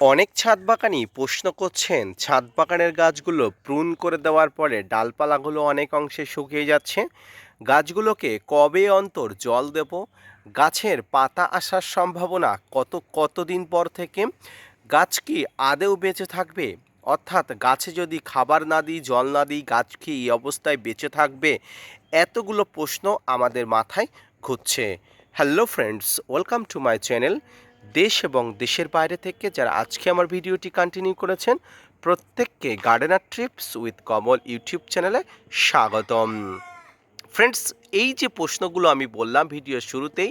অনেক ছাদ বাগানই প্রশ্ন করছেন, ছাদ বাগানের গাছগুলো প্রুন করে দেওয়ার পরে ডালপালাগুলো অনেক অংশে শুকিয়ে যাচ্ছে। গাছগুলোকে কবে অন্তর জল দেব? গাছের পাতা আসার সম্ভাবনা কত কতদিন পর থেকে? গাছ কি আদেও বেঁচে থাকবে? অর্থাৎ গাছে যদি খাবার না দিই, জল না দিই, গাছ কি এই অবস্থায় বেঁচে থাকবে? এতগুলো প্রশ্ন আমাদের মাথায় ঘুরছে। Hello friends, welcome to my channel দেশ এবং দেশের বাইরে থেকে যারা আজকে আমার ভিডিওটি কন্টিনিউ করেছেন, প্রত্যেককে gardener trips with Kamal YouTube চ্যানেলে স্বাগতম। ফ্রেন্ডস এই যে প্রশ্নগুলো আমি বললাম ভিডিওর শুরুতেই,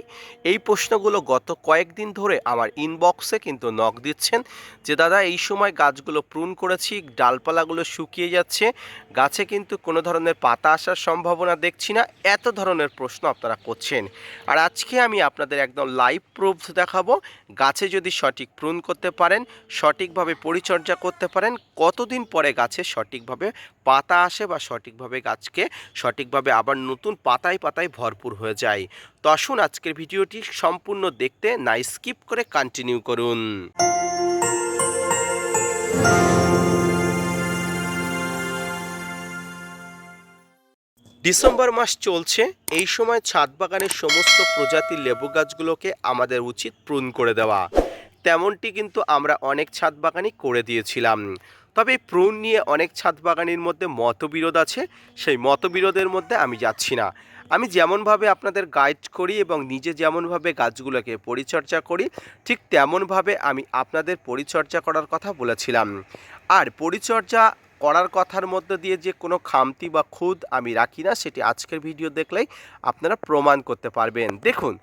এই প্রশ্নগুলো গত কয়েকদিন ধরে আমার ইনবক্সে কিন্তু নক দিচ্ছেন যে, দাদা, এই সময় গাছগুলো প্রুন করেছি, ডালপালাগুলো শুকিয়ে যাচ্ছে, গাছে কিন্তু কোনো ধরনের পাতা আসার সম্ভাবনা দেখছি না। এত ধরনের প্রশ্ন আপনারা করছেন। আর আজকে আমি আপনাদের একদম লাইভ প্রুফ দেখাবো, গাছে যদি সঠিক প্রুন করতে পারেন, সঠিকভাবে পরিচর্যা করতে পারেন, কতদিন পরে গাছে সঠিকভাবে পাতা আসে বা সঠিকভাবে গাছকে সঠিকভাবে আবার নতুন পাতায় পাতায় ভরপুর হয়ে যায়। তো আসুন আজকের ভিডিওটি সম্পূর্ণ দেখতে না স্কিপ করে কন্টিনিউ করুন। ডিসেম্বর মাস চলছে, এই সময় ছাদ বাগানের সমস্ত প্রজাতির লেবু গাছগুলোকে আমাদের উচিত প্রুন করে দেওয়া। তেমনটি কিন্তু আমরা অনেক ছাদ বাগানই করে দিয়েছিলাম। তবে প্রুন নিয়ে অনেক ছাদ বাগানের মধ্যে মতবিরোধ আছে, সেই মতবিরোধের মধ্যে আমি যাচ্ছি না। আমি যেমনভাবে আপনাদের গাইড করি এবং নিজে যেমনভাবে গাছগুলোকে পরিচর্যা করি, ঠিক তেমনভাবে আমি আপনাদের পরিচর্যা করার কথা বলেছিলাম। আর পরিচর্যা করার কথার মধ্যে দিয়ে যে কোনো খামতি বা খুদ আমি রাখি না, সেটি আজকের ভিডিও দেখলেই আপনারা প্রমাণ করতে পারবেন। দেখুন,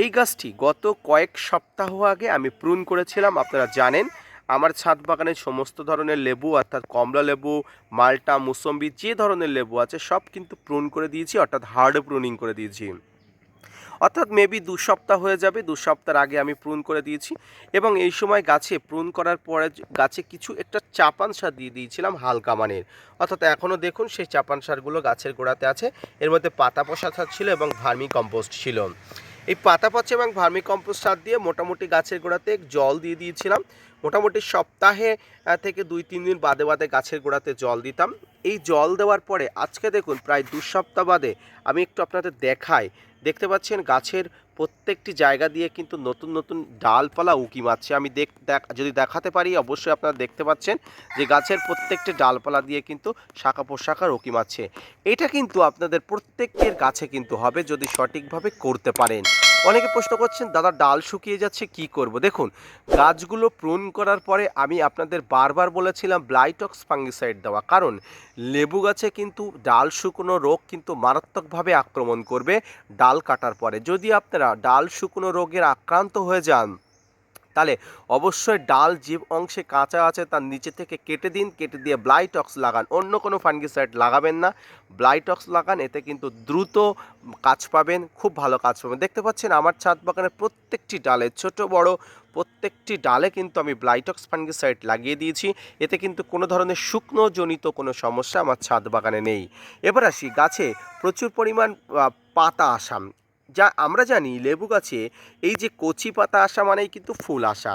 এই গাছটি গত কয়েক সপ্তাহ আগে আমি প্রুন করেছিলাম, আপনারা জানেন। আমার ছাদ বাগানে সমস্ত ধরনের লেবু, অর্থাৎ কমলা লেবু, মালটা, মুসম্বি, যে ধরনের লেবু আছে, সব কিন্তু প্রুন করে দিয়েছি, অর্থাৎ হার্ড প্রুনিং করে দিয়েছি। অর্থাৎ মেবি দু সপ্তাহ হয়ে যাবে, দু সপ্তাহ আগে আমি প্রুন করে দিয়েছি এবং এই সময় গাছে প্রুন করার পরে গাছে কিছু একটা চাপান সার দিয়ে দিয়েছিলাম হালকা মানের। অর্থাৎ এখনও দেখুন সেই চাপান সারগুলো গাছের গোড়াতে আছে, এর মধ্যে পাতা পশা সার ছিল এবং ভার্মি কম্পোস্ট ছিল। এই পাতা পচা এবং ভার্মি কম্পোস্ট সার দিয়ে মোটামুটি গাছের গোড়াতে জল দিয়ে দিয়েছিলাম মোটামুটি সপ্তাহে থেকে দুই, তিন দিন বাদে বাদে গাছের গোড়াতে জল দিতাম। এই জল দেওয়ার পরে আজকে দেখুন প্রায় দু সপ্তাহ বাদে আমি একটু আপনাদের দেখাই। দেখতে পাচ্ছেন গাছের প্রত্যেকটি জায়গা দিয়ে কিন্তু নতুন নতুন ডালপালা উকি মারছে। আমি দেখ যদি দেখাতে পারি অবশ্যই আপনারা দেখতে পাচ্ছেন যে গাছের প্রত্যেকটি ডালপালা দিয়ে কিন্তু শাখা পোশাখার উকি মারছে। এটা কিন্তু আপনাদের প্রত্যেকের গাছে কিন্তু হবে যদি সঠিকভাবে করতে পারেন। অনেকে প্রশ্ন করছেন, দাদা, ডাল শুকিয়ে যাচ্ছে, কি করব? দেখুন, গাছগুলো প্রুন করার পরে আমি আপনাদের বারবার বলেছিলাম ব্লাইটক্স ফাঙ্গিসাইড দেওয়া। কারণ, লেবু গাছে কিন্তু ডাল শুকনো রোগ কিন্তু মারাত্মকভাবে আক্রমণ করবে ডাল কাটার পরে। যদি আপনারা ডাল শুকনো রোগের আক্রান্ত হয়ে যান তাহলে অবশ্যই ডাল যে অংশে কাঁচা আছে, তার নিচে থেকে কেটে দিন, কেটে দিয়ে ব্লাইটক্স লাগান। অন্য কোনো ফাঙ্গিসাইড লাগাবেন না। ব্লাইটক্স লাগান, এতে কিন্তু দ্রুত কাজ পাবেন, খুব ভালো কাজ পাবেন। দেখতে পাচ্ছেন আমার ছাদ বাগানের প্রত্যেকটি ডালে, ছোট, বড়, প্রত্যেকটি ডালে কিন্তু আমি ব্লাইটক্স ফাঙ্গিসাইড লাগিয়ে দিয়েছি। এতে কিন্তু কোনো ধরনের শুকনো জনিত কোনো সমস্যা আমার ছাদ বাগানে নেই। এবার আসি, গাছে প্রচুর পরিমাণ পাতা আসাম। যা আমরা জানি লেবু গাছে এই যে কচি পাতা আসা মানেই কিন্তু ফুল আসা।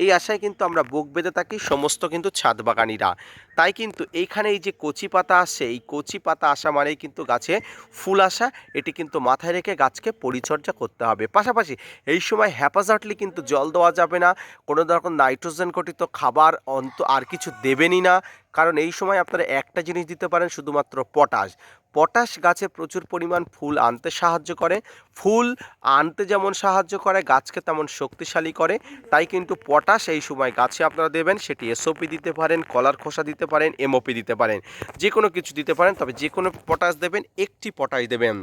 এই আশায় কিন্তু আমরা বুক বেঁধে থাকি সমস্ত কিন্তু ছাদ বাগানিরা। তাই কিন্তু এইখানে এই যে কচি পাতা আসে, এই কচি পাতা আসা মানেই কিন্তু গাছে ফুল আসা। এটি কিন্তু মাথায় রেখে গাছকে পরিচর্যা করতে হবে। পাশাপাশি এই সময় হ্যাপাজার্টলি কিন্তু জল দেওয়া যাবে না। কোনো রকম নাইট্রোজেন ঘটিত খাবার অন্ত আর কিছু দেবেনই না। কারণ এই সময় আপনারা একটা জিনিস দিতে পারেন, শুধুমাত্র পটাশ। পটাশ গাছে প্রচুর পরিমাণ ফুল আনতে সাহায্য করে। ফুল আনতে যেমন সাহায্য করে, গাছকে তেমন শক্তিশালী করে। তাই কিন্তু পটাশ এই সময় গাছে আপনারা দেবেন, সেটি এসওপি দিতে পারেন, কলার খোসা দিতে পারেন এমওপি দিতে পারেন। যে কোনো কিছু দিতে পারেন, তবে যে কোনো পটাশ দেবেন, একটি পটাশ দেবেন।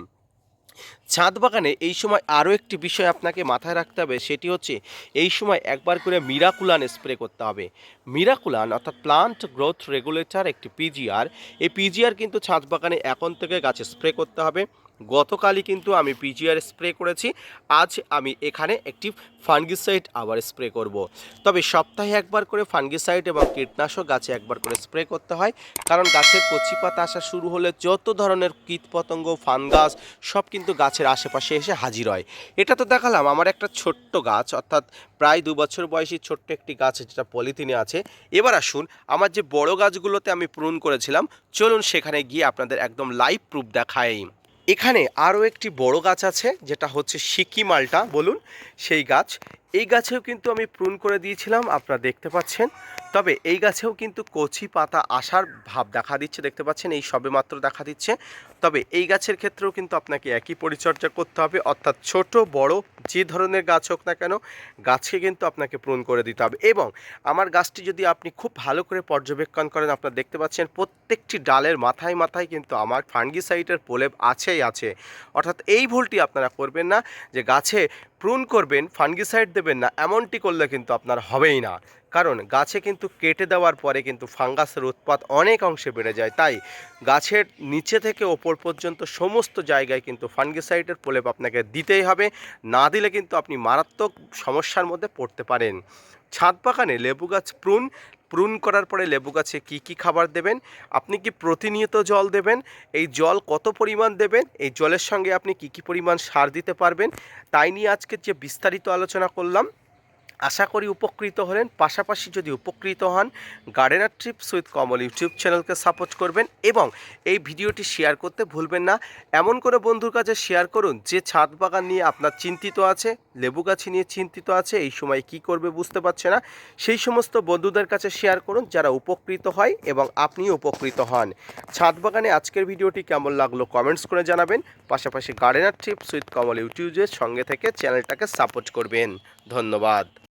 ছাদ বাগানে এই সময় আরও একটি বিষয় আপনাকে মাথায় রাখতে হবে, সেটি হচ্ছে এই সময় একবার করে মিরাকুলান স্প্রে করতে হবে। মিরাকুলান অর্থাৎ প্লান্ট গ্রোথ রেগুলেটর একটি পিজিআর এই পিজিআর কিন্তু ছাদ বাগানে এখন থেকে গাছে স্প্রে করতে হবে। গতকালই কিন্তু আমি পিজিআর স্প্রে করেছি। আজ আমি এখানে একটি ফাঙ্গিসাইড আবার স্প্রে করব। তবে সপ্তাহে একবার করে ফাঙ্গিসাইড এবং কীটনাশক গাছে একবার করে স্প্রে করতে হয়। কারণ গাছের কচি পাতা আসা শুরু হলে যত ধরনের কীটপতঙ্গ ফানগাস সব কিন্তু গাছের আশেপাশে এসে হাজির হয়। এটা তো দেখালাম, আমার একটা ছোট্ট গাছ, অর্থাৎ প্রায় দু বছর বয়সী ছোট্ট একটি গাছ, যেটা পলিথিনে আছে। এবার আসুন, আমার যে বড় গাছগুলোতে আমি প্রুন করেছিলাম, চলুন সেখানে গিয়ে আপনাদের একদম লাইভ প্রুফ দেখাই। এখানে আরও একটি বড় গাছ আছে যেটা হচ্ছে সিকি মালটা। বলুন সেই গাছ। এই গাছেও কিন্তু আমি প্রুন করে দিয়েছিলাম, আপনারা দেখতে পাচ্ছেন। তবে এই গাছেও কিন্তু কচি পাতা আসার ভাব দেখা দিচ্ছে, দেখতে পাচ্ছেন, এই সবে মাত্র দেখা দিচ্ছে। তবে এই গাছের ক্ষেত্রেও কিন্তু আপনাকে একই পরিচর্যা করতে হবে, অর্থাৎ ছোট, বড়, যে ধরনের গাছ হোক না কেন, গাছকে কিন্তু আপনাকে প্রুন করে দিতে হবে। এবং আমার গাছটি যদি আপনি খুব ভালো করে পর্যবেক্ষণ করেন, আপনারা দেখতে পাচ্ছেন, প্রত্যেকটি ডালের মাথায় মাথায় কিন্তু আমার ফাঙ্গিসাইটের প্রলেপ আছেই আছে। অর্থাৎ এই ভুলটি আপনারা করবেন না, যে গাছে প্রুন করবেন, ফাঙ্গিসাইড দেবেন না, এমনটি করলে কিন্তু আপনার হবেই না। কারণ গাছে কিন্তু কেটে দেওয়ার পরে কিন্তু ফাঙ্গাসের উৎপাত অনেক অংশে বেড়ে যায়। তাই গাছের নিচে থেকে ওপর পর্যন্ত সমস্ত জায়গায় কিন্তু ফাঙ্গিসাইডের প্রলেপ আপনাকে দিতেই হবে। না দিলে কিন্তু আপনি মারাত্মক সমস্যার মধ্যে পড়তে পারেন। ছাদ বাগানে লেবু গাছ প্রুন প্রুন করার পরে লেবু গাছে কী কী খাবার দেবেন? আপনি কি প্রতিনিয়ত জল দেবেন? এই জল কত পরিমাণ দেবেন? এই জলের সঙ্গে আপনি কী কী পরিমাণ সার দিতে পারবেন? তাই নিয়ে আজকে যে বিস্তারিত আলোচনা করলাম। আশা করি উপকৃত হলেন। পাশাপাশি যদি উপকৃত হন gardener trips with Kamal YouTube চ্যানেলকে সাপোর্ট করবেন এবং এই ভিডিওটি শেয়ার করতে ভুলবেন না। এমন করে বন্ধুর কাছে শেয়ার করুন যে ছাদ বাগান নিয়ে আপনার চিন্তিত আছে, লেবু গাছ নিয়ে চিন্তিত আছে, এই সময় কি করবে বুঝতে পারছে না। সেই সমস্ত বন্ধুদের কাছে শেয়ার করুন যারা উপকৃত হয় এবং আপনিও উপকৃত হন। ছাদ বাগানে আজকের ভিডিওটি কেমন লাগল কমেন্টস করে জানাবেন। পাশাপাশি গার্ডেনার ট্রিপস উইথ কমল ইউটিউবের সঙ্গে থেকে চ্যানেলটাকে সাপোর্ট করবেন। ধন্যবাদ।